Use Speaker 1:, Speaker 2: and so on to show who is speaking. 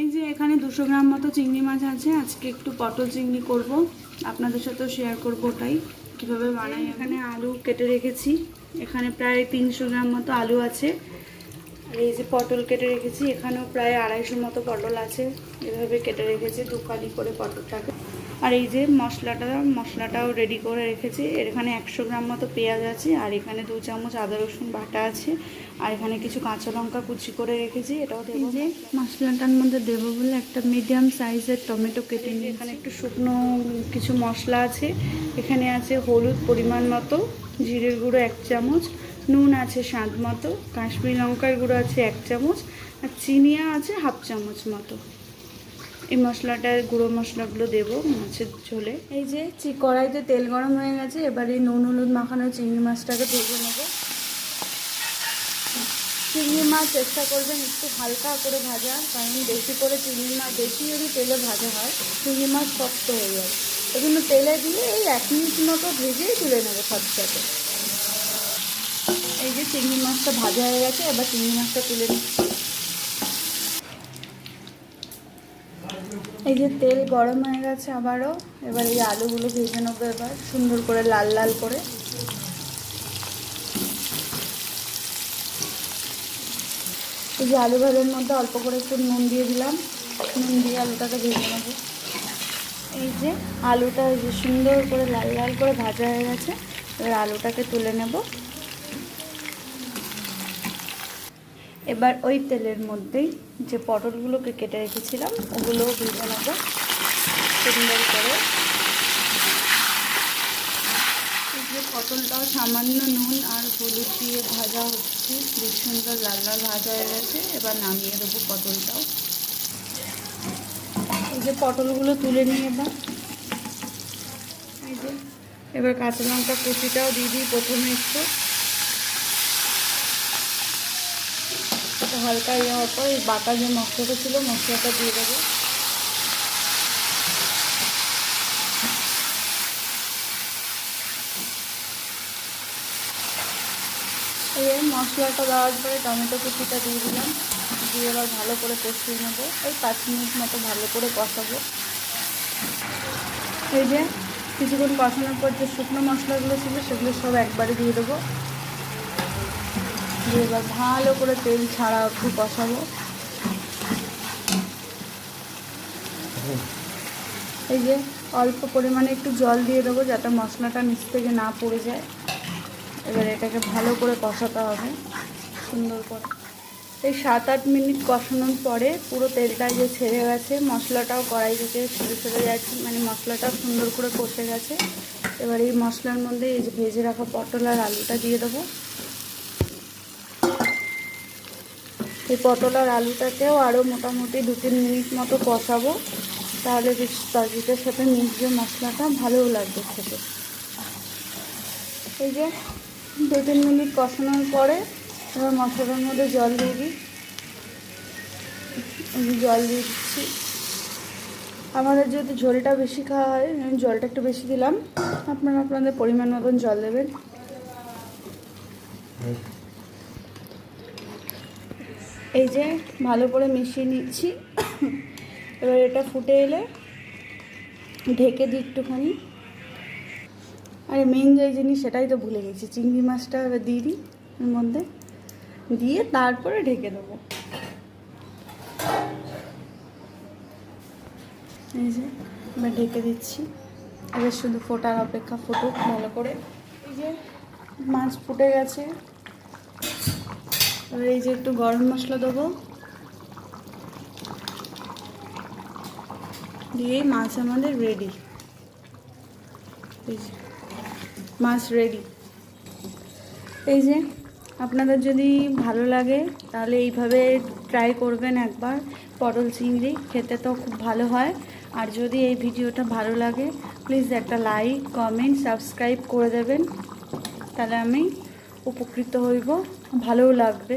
Speaker 1: এই যে এখানে দুশো গ্রাম মতো চিংড়ি মাছ আছে, আজকে একটু পটল চিংড়ি করব। আপনাদের সাথেও শেয়ার করব ওটাই, কীভাবে বানাই এখানে আলু কেটে রেখেছি, এখানে প্রায় তিনশো গ্রাম মতো আলু আছে। আর এই যে পটল কেটে রেখেছি, এখানেও প্রায় আড়াইশো মতো পটল আছে। এভাবে কেটে রেখেছি, দু ফালি করে পটলটাকে। আর এই যে মশলাটা মশলাটাও রেডি করে রেখেছি। এর এখানে একশো গ্রাম মতো পেঁয়াজ আছে আর এখানে দু চামচ আদা রসুন বাটা আছে। আর এখানে কিছু কাঁচা লঙ্কা কুচি করে রেখেছি এটাও দেবো। যে মশলাটার মধ্যে দেবো বলে একটা মিডিয়াম সাইজের টমেটো কেটে নিয়ে এখানে একটু শুকনো কিছু মশলা আছে। এখানে আছে হলুদ পরিমাণ মতো জিরের গুঁড়ো এক চামচ নুন আছে স্বাদ মতো কাশ্মীরি লঙ্কার গুঁড়ো আছে এক চামচ আর চিনিয়া আছে হাফ চামচ মতো। এই মশলাটার গুঁড়ো মশলাগুলো দেবো মাছের ঝোলে। এই যে কড়াইতে তেল গরম হয়ে গেছে, এবার এই নুন হলুদ মাখানো চিংড়ি মাছটাকে ভেজে নেব। চিংড়ি মাছ চেষ্টা করবেন একটু হালকা করে ভাজা, কারণ বেশি করে চিংড়ি মাছ বেশি যদি তেলে ভাজা হয়, চিংড়ি মাছ শক্ত হয়ে যায় ওই জন্য তেলে দিয়ে এই এক মিনিট মতো ভেজেই তুলে নেব সাথে এই যে চিংড়ি মাছটা ভাজা হয়ে গেছে, এবার চিংড়ি মাছটা তুলে নিচ্ছি। এই যে তেল গরম হয়ে গেছে আবারও, এবার এই আলুগুলো ভেজে নেব এবার, সুন্দর করে লাল লাল করে। এই যে আলু ভাজার মধ্যে অল্প করে একটু নুন দিয়ে দিলাম, নুন দিয়ে আলুটাকে ভেজে নেব। এই যে আলুটা সুন্দর করে লাল লাল করে ভাজা হয়ে গেছে, এবার আলুটাকে তুলে নেব। এবার ওই তেলের মধ্যেই যে পটলগুলোকে কেটে রেখেছিলাম, ওগুলোও ভেজে নেব। সুন্দর করে। যে পটলটাও সামান্য নুন আর হলুদ দিয়ে ভাজা হচ্ছে, বেশ সুন্দর লাল লাল ভাজা হয়ে গেছে। এবার নামিয়ে দেবো পটলটাও। এই যে পটলগুলো তুলে নিয়ে এবার। এই যে, এবার কাঁচা লঙ্কা কুচিটাও দিয়ে দিই প্রথমে একটু। হালকা ইয়ে হওয়ার পর এই বাটা যে মশলাটা ছিল, মশলাটা দিয়ে দেবো। এই যে মশলাটা দেওয়ার পরে টমেটো কুচিটা দিয়ে দিলাম। দিয়ে এবার ভালো করে কষিয়ে নেব। এই পাঁচ মিনিট মতো ভালো করে কষাবো। এই যে কিছুক্ষণ কষানোর পর যে শুকনো মশলাগুলো ছিল, সেগুলো সব একবারে দিয়ে দেবো। দিয়ে এবার ভালো করে তেল ছাড়া একটু কষাবো। এই যে অল্প পরিমাণে একটু জল দিয়ে দেবো যাতে মশলাটা নিচ থেকে না পড়ে যায়। এবার এটাকে ভালো করে কষাতে হবে সুন্দর করে। এই সাত আট মিনিট কষানোর পরে পুরো তেলটা যে ছেড়ে গেছে, মশলাটাও কড়াই থেকে ছেড়ে ছেড়ে যাচ্ছে মানে মশলাটাও সুন্দর করে কষে গেছে। এবার এই মশলার মধ্যে এই যে ভেজে রাখা পটল আর আলুটা দিয়ে দেবো। এই পটল আর আলুটাকেও আরও মোটামুটি দু তিন মিনিট মতো কষাবো। তাহলে তরকারিটার সাথে মিশবে মশলাটা ভালোও লাগবে খেতে। এই যে দু তিন মিনিট কষানোর পরে এবার মশলার মধ্যে জল দিয়ে দিই। জল দিয়ে দিচ্ছি। আমাদের যদি ঝোলটা বেশি খাওয়া হয়, আমি জলটা একটু বেশি দিলাম। আপনারা আপনাদের পরিমাণ মতন জল দেবেন। এই যে ভালো করে মিশিয়ে নিচ্ছি। এবার এটা ফুটে এলে ঢেকে দিই একটুখানি। আরে মেন যে জিনিস সেটাই তো ভুলে গেছি, চিংড়ি মাছটা এবার দিয়ে দিই এর মধ্যে। দিয়ে তারপরে ঢেকে দেবো। এই যে এবার ঢেকে দিচ্ছি। এবার শুধু ফোটার অপেক্ষা ফুটুক ভালো করে। এই যে মাছ ফুটে গেছে। এবার এই যে একটু গরম মশলা দেবো। দিয়ে মাছ আমাদের রেডি মাছ রেডি এই যে, আপনাদের যদি ভালো লাগে, তাহলে এইভাবে ট্রাই করবেন একবার। পটল চিংড়ি খেতে তো খুব ভালো হয়। আর যদি এই ভিডিওটা ভালো লাগে প্লিজ একটা লাইক কমেন্ট সাবস্ক্রাইব করে দেবেন। তাহলে আমি উপকৃত হইব। ভালোও লাগবে।